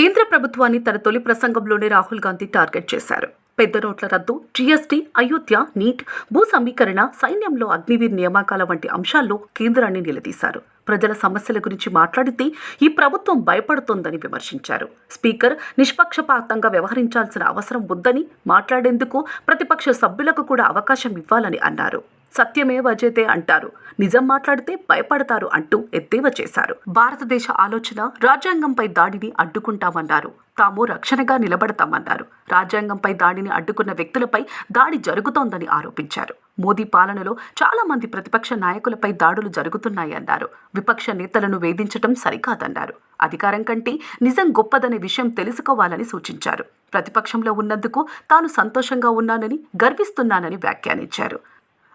కేంద్ర ప్రభుత్వాన్ని తన తొలి ప్రసంగంలోనే రాహుల్ గాంధీ టార్గెట్ చేశారు. పెద్ద నోట్ల రద్దు జీఎస్టీ అయోధ్య నీట్ భూ సమీకరణ సైన్యంలో అగ్నివీర్ నియామకాల వంటి అంశాల్లో కేంద్రాన్ని నిలదీశారు. ప్రజల సమస్యల గురించి మాట్లాడితే ఈ ప్రభుత్వం భయపడుతోందని విమర్శించారు. స్పీకర్ నిష్పక్షపాతంగా వ్యవహరించాల్సిన అవసరం ఉందని మాట్లాడేందుకు ప్రతిపక్ష సభ్యులకు కూడా అవకాశం ఇవ్వాలని అన్నారు. సత్యమే వజేతే అంటారు. నిజం మాట్లాడితే భయపడతారు అంటూ ఎద్దేవా చేశారు. భారతదేశ ఆలోచన రాజ్యాంగంపై దాడిని అడ్డుకుంటామన్నారు. తాము రక్షణగా నిలబడతామన్నారు. రాజ్యాంగంపై దాడిని అడ్డుకున్న వ్యక్తులపై దాడి జరుగుతోందని ఆరోపించారు. మోదీ పాలనలో చాలా మంది ప్రతిపక్ష నాయకులపై దాడులు జరుగుతున్నాయన్నారు. విపక్ష నేతలను వేధించటం సరికాదన్నారు. అధికారం కంటే నిజం గొప్పదనే విషయం తెలుసుకోవాలని సూచించారు. ప్రతిపక్షంలో ఉన్నందుకు తాను సంతోషంగా ఉన్నానని గర్విస్తున్నానని వ్యాఖ్యానించారు.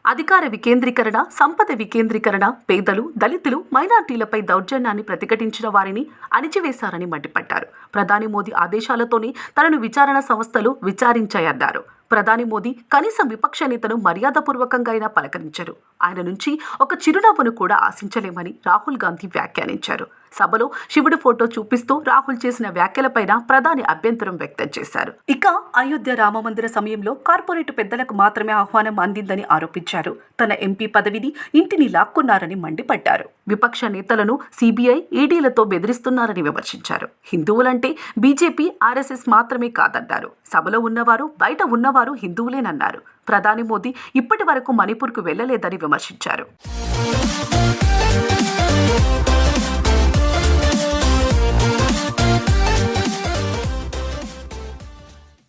అధికార వికేంద్రీకరణ సంపద వికేంద్రీకరణ పేదలు దళితులు మైనార్టీలపై దౌర్జన్యాన్ని ప్రతిఘటించిన వారిని అణిచివేశారని మండిపడ్డారు. ప్రధాని మోదీ ఆదేశాలతోనే తనను విచారణ సంస్థలు విచారించాయన్నారు. ప్రధాని మోదీ కనీసం విపక్ష నేతను మర్యాదపూర్వకంగా అయినా పలకరించారు. ఆయన నుంచి ఒక చిరునవ్వును కూడా ఆశించలేమని రాహుల్ గాంధీ వ్యాఖ్యానించారు. సభలో శివుడి ఫోటో చూపిస్తూ రాహుల్ చేసిన వ్యాఖ్యలపైన ప్రధాని అభ్యంతరం వ్యక్తం చేశారు. ఇక అయోధ్య రామమందిర సమయంలో కార్పొరేట్ పెద్దలకు మాత్రమే ఆహ్వానం అందిందని ఆరోపించారు. తన ఎంపీ పదవిని ఇంటిని లాక్కున్నారని మండిపడ్డారు. విపక్ష నేతలను సిబిఐ ఈడీలతో బెదిరిస్తున్నారని విమర్శించారు. హిందువులంటే బీజేపీ ఆర్ఎస్ఎస్ మాత్రమే కాదన్నారు. సభలో ఉన్నవారు బయట ఉన్నవారు హిందువులేనన్నారు. ప్రధాని మోదీ ఇప్పటి వరకు మణిపూర్కు వెళ్ళలేదని విమర్శించారు.